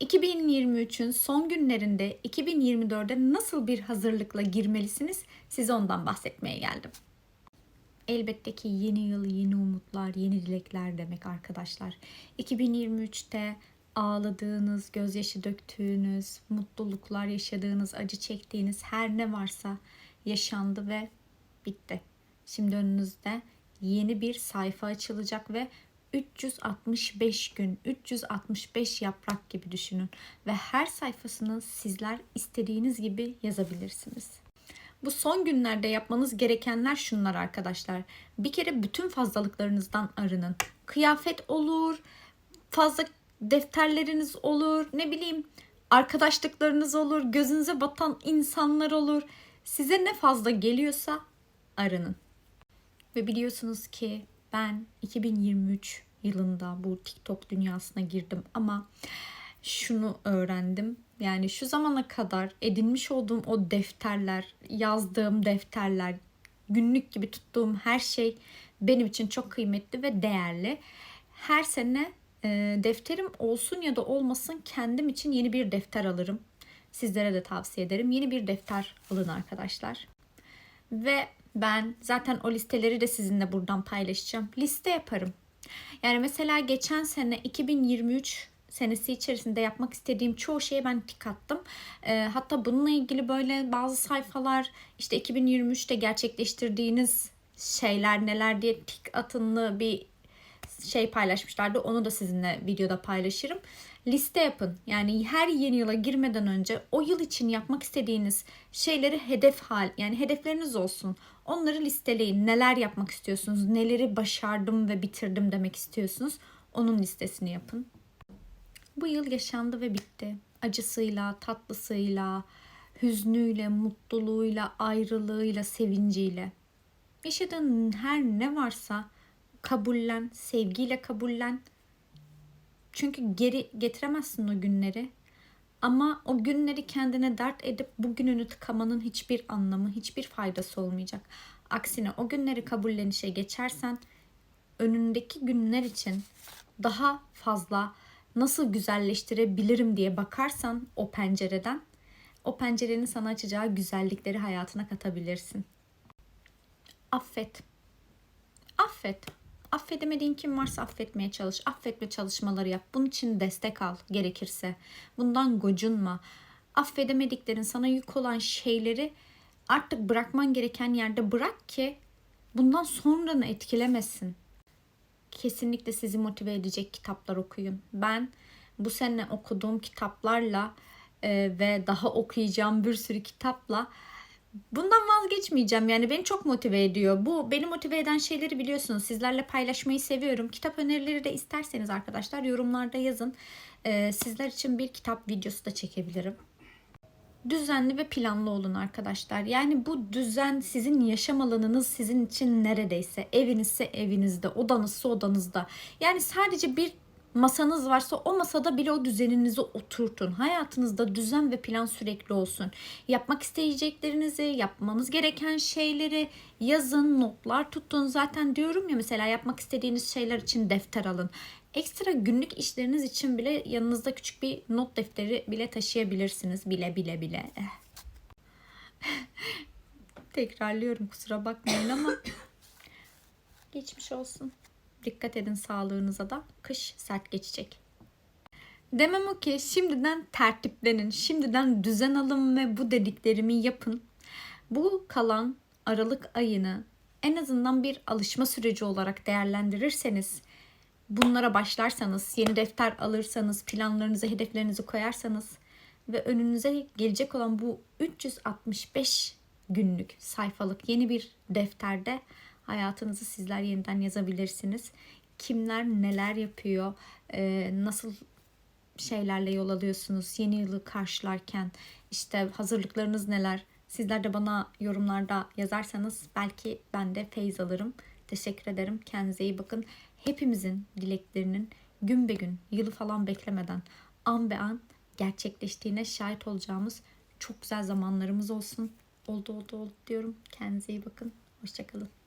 2023'ün son günlerinde 2024'e nasıl bir hazırlıkla girmelisiniz? Size ondan bahsetmeye geldim. Elbette ki yeni yıl, yeni umutlar, yeni dilekler demek arkadaşlar. 2023'te ağladığınız, gözyaşı döktüğünüz, mutluluklar yaşadığınız, acı çektiğiniz her ne varsa yaşandı ve bitti. Şimdi önünüzde yeni bir sayfa açılacak ve 365 gün, 365 yaprak gibi düşünün ve her sayfasını sizler istediğiniz gibi yazabilirsiniz. Bu son günlerde yapmanız gerekenler şunlar arkadaşlar. Bir kere bütün fazlalıklarınızdan arının. Kıyafet olur, fazla defterleriniz olur, ne bileyim arkadaşlıklarınız olur, gözünüze batan insanlar olur. Size ne fazla geliyorsa arının. Ve biliyorsunuz ki ben 2023 yılında bu TikTok dünyasına girdim ama şunu öğrendim. Yani şu zamana kadar edinmiş olduğum o defterler, yazdığım defterler, günlük gibi tuttuğum her şey benim için çok kıymetli ve değerli. Her sene e, defterim olsun ya da olmasın kendim için yeni bir defter alırım. Sizlere de tavsiye ederim. Yeni bir defter alın arkadaşlar. Ve ben zaten o listeleri de sizinle buradan paylaşacağım. Liste yaparım. Yani mesela geçen sene 2023 senesi içerisinde yapmak istediğim çoğu şeye ben tik attım. E, hatta bununla ilgili böyle bazı sayfalar işte 2023'te gerçekleştirdiğiniz şeyler neler diye tik atınlı bir şey paylaşmışlardı. Onu da sizinle videoda paylaşırım. Liste yapın. Yani her yeni yıla girmeden önce o yıl için yapmak istediğiniz şeyleri hedef hal yani hedefleriniz olsun. Onları listeleyin. Neler yapmak istiyorsunuz? Neleri başardım ve bitirdim demek istiyorsunuz? Onun listesini yapın. Bu yıl yaşandı ve bitti. Acısıyla, tatlısıyla, hüznüyle, mutluluğuyla, ayrılığıyla, sevinciyle. Yaşadığın her ne varsa kabullen, sevgiyle kabullen. Çünkü geri getiremezsin o günleri. Ama o günleri kendine dert edip bugününü tıkamanın hiçbir anlamı, hiçbir faydası olmayacak. Aksine o günleri kabullenişe geçersen önündeki günler için daha fazla nasıl güzelleştirebilirim diye bakarsan o pencereden o pencerenin sana açacağı güzellikleri hayatına katabilirsin. Affet. Affet. Affedemediğin kim varsa affetmeye çalış. Affetme çalışmaları yap. Bunun için destek al gerekirse. Bundan gocunma. Affedemediklerin sana yük olan şeyleri artık bırakman gereken yerde bırak ki bundan sonranı etkilemesin. Kesinlikle sizi motive edecek kitaplar okuyun. Ben bu sene okuduğum kitaplarla e, ve daha okuyacağım bir sürü kitapla Bundan vazgeçmeyeceğim. Yani beni çok motive ediyor. Bu beni motive eden şeyleri biliyorsunuz. Sizlerle paylaşmayı seviyorum. Kitap önerileri de isterseniz arkadaşlar yorumlarda yazın. Ee, sizler için bir kitap videosu da çekebilirim. Düzenli ve planlı olun arkadaşlar. Yani bu düzen sizin yaşam alanınız sizin için neredeyse. Evinizse evinizde, odanızsa odanızda. Yani sadece bir masanız varsa o masada bile o düzeninizi oturtun. Hayatınızda düzen ve plan sürekli olsun. Yapmak isteyeceklerinizi, yapmanız gereken şeyleri yazın, notlar tutun. Zaten diyorum ya mesela yapmak istediğiniz şeyler için defter alın. Ekstra günlük işleriniz için bile yanınızda küçük bir not defteri bile taşıyabilirsiniz. Bile bile bile. Eh. Tekrarlıyorum kusura bakmayın ama geçmiş olsun. Dikkat edin sağlığınıza da. Kış sert geçecek. Demem o ki şimdiden tertiplenin, şimdiden düzen alın ve bu dediklerimi yapın. Bu kalan Aralık ayını en azından bir alışma süreci olarak değerlendirirseniz, bunlara başlarsanız, yeni defter alırsanız, planlarınızı, hedeflerinizi koyarsanız ve önünüze gelecek olan bu 365 günlük sayfalık yeni bir defterde Hayatınızı sizler yeniden yazabilirsiniz. Kimler neler yapıyor, e, nasıl şeylerle yol alıyorsunuz yeni yılı karşılarken işte hazırlıklarınız neler sizler de bana yorumlarda yazarsanız belki ben de feyiz alırım. Teşekkür ederim. Kendinize iyi bakın. Hepimizin dileklerinin gün be gün, yılı falan beklemeden an be an gerçekleştiğine şahit olacağımız çok güzel zamanlarımız olsun. Oldu oldu oldu diyorum. Kendinize iyi bakın. Hoşçakalın.